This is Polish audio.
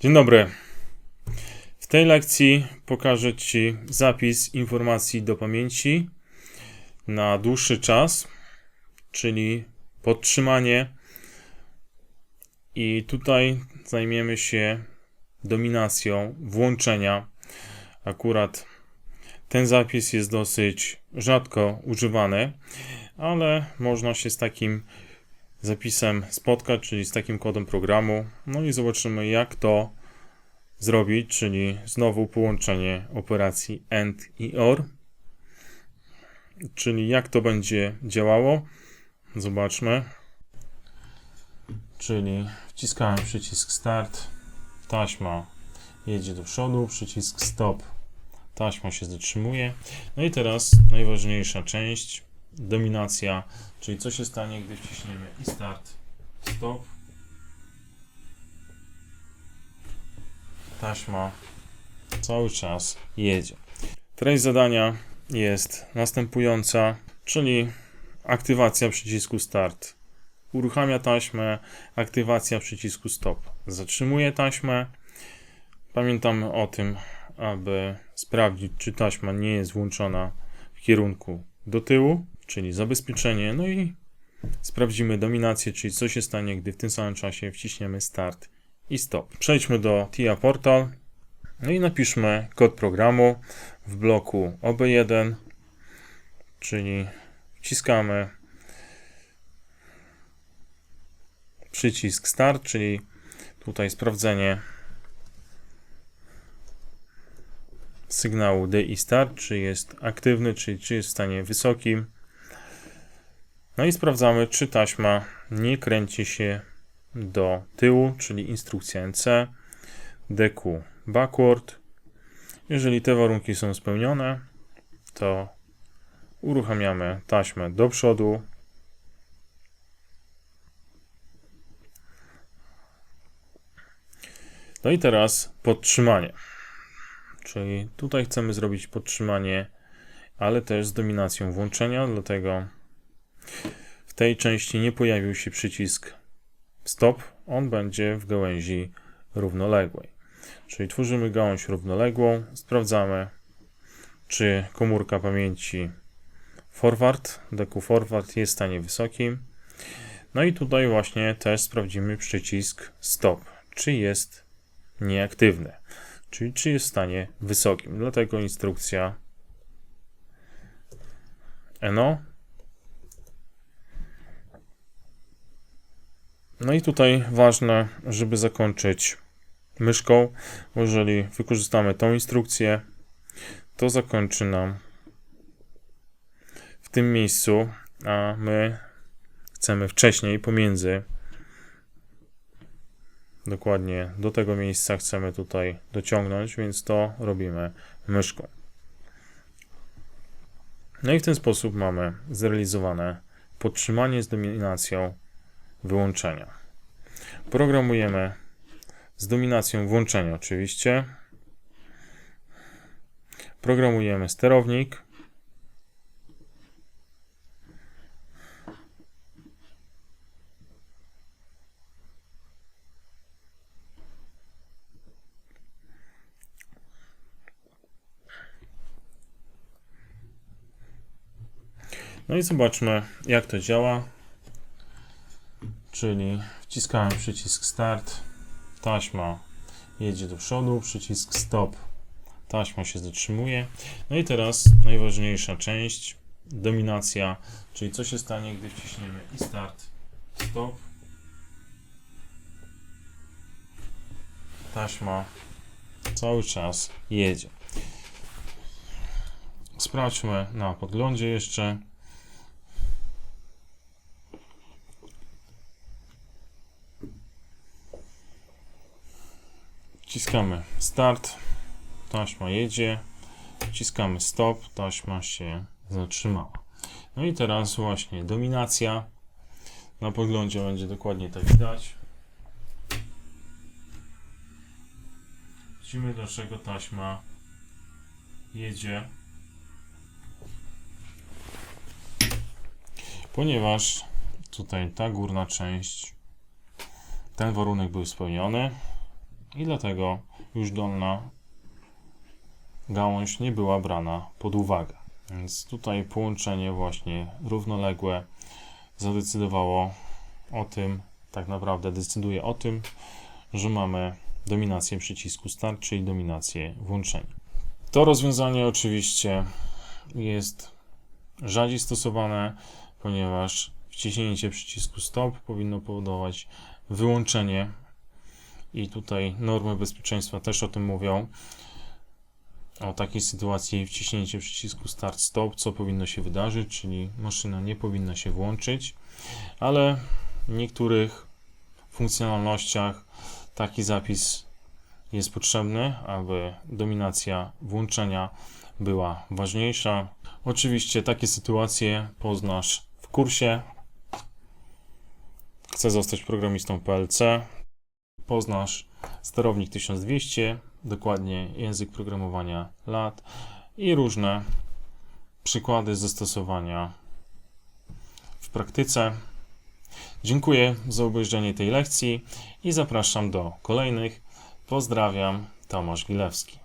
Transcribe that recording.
Dzień dobry. W tej lekcji pokażę Ci zapis informacji do pamięci na dłuższy czas, czyli podtrzymanie. I tutaj zajmiemy się dominacją włączenia. Akurat ten zapis jest dosyć rzadko używany, ale można się z takim zapisem spotkać, czyli z takim kodem programu. No i zobaczymy, jak to zrobić, czyli znowu połączenie operacji AND i OR. Czyli jak to będzie działało. Zobaczmy. Czyli wciskałem przycisk Start, taśma jedzie do przodu, przycisk Stop, taśma się zatrzymuje. No i teraz najważniejsza część, dominacja, czyli co się stanie, gdy wciśniemy i Start, Stop. Taśma cały czas jedzie. Treść zadania jest następująca, czyli aktywacja przycisku Start. Uruchamia taśmę, aktywacja przycisku Stop. Zatrzymuje taśmę. Pamiętamy o tym, aby sprawdzić, czy taśma nie jest włączona w kierunku do tyłu, czyli zabezpieczenie. No i sprawdzimy dominację, czyli co się stanie, gdy w tym samym czasie wciśniemy Start i Stop. Przejdźmy do TIA Portal. No i napiszmy kod programu w bloku OB1, czyli wciskamy przycisk Start, czyli tutaj sprawdzenie sygnału DI Start, czy jest aktywny, czyli czy jest w stanie wysokim. No i sprawdzamy, czy taśma nie kręci się do tyłu, czyli instrukcja NC, DQ backward. Jeżeli te warunki są spełnione, to uruchamiamy taśmę do przodu. No i teraz podtrzymanie. Czyli tutaj chcemy zrobić podtrzymanie, ale też z dominacją włączenia, dlatego tej części nie pojawił się przycisk stop, on będzie w gałęzi równoległej. Czyli tworzymy gałąź równoległą, sprawdzamy, czy komórka pamięci forward, deku forward jest w stanie wysokim. No i tutaj właśnie też sprawdzimy przycisk stop, czy jest nieaktywny, czyli czy jest w stanie wysokim. Dlatego instrukcja NO No i tutaj ważne, żeby zakończyć myszką, bo jeżeli wykorzystamy tą instrukcję, to zakończy nam w tym miejscu, a my chcemy wcześniej pomiędzy dokładnie do tego miejsca chcemy tutaj dociągnąć, więc to robimy myszką. No i w ten sposób mamy zrealizowane podtrzymanie z dominacją wyłączenia. Programujemy z dominacją włączenia oczywiście. Programujemy sterownik. No i zobaczmy, jak to działa. Czyli wciskałem przycisk Start, taśma jedzie do przodu, przycisk Stop, taśma się zatrzymuje. No i teraz najważniejsza część, dominacja, czyli co się stanie, gdy wciśniemy i Start, Stop. Taśma cały czas jedzie. Sprawdźmy na podglądzie jeszcze. Wciskamy start, taśma jedzie, wciskamy stop, taśma się zatrzymała. No i teraz właśnie dominacja. Na podglądzie będzie dokładnie tak widać. Widzimy dlaczego taśma jedzie. Ponieważ tutaj ta górna część, ten warunek był spełniony, i dlatego już dolna gałąź nie była brana pod uwagę. Więc tutaj połączenie właśnie równoległe zadecydowało o tym, tak naprawdę decyduje o tym, że mamy dominację przycisku start, czyli dominację włączenia. To rozwiązanie oczywiście jest rzadziej stosowane, ponieważ wciśnięcie przycisku stop powinno powodować wyłączenie i tutaj normy bezpieczeństwa też o tym mówią. O takiej sytuacji wciśnięcie przycisku start stop, co powinno się wydarzyć, czyli maszyna nie powinna się włączyć, ale w niektórych funkcjonalnościach taki zapis jest potrzebny, aby dominacja włączenia była ważniejsza. Oczywiście takie sytuacje poznasz w kursie. Chcę zostać programistą PLC. Poznasz sterownik 1200, dokładnie język programowania lat i różne przykłady zastosowania w praktyce. Dziękuję za obejrzenie tej lekcji i zapraszam do kolejnych. Pozdrawiam, Tomasz Gilewski.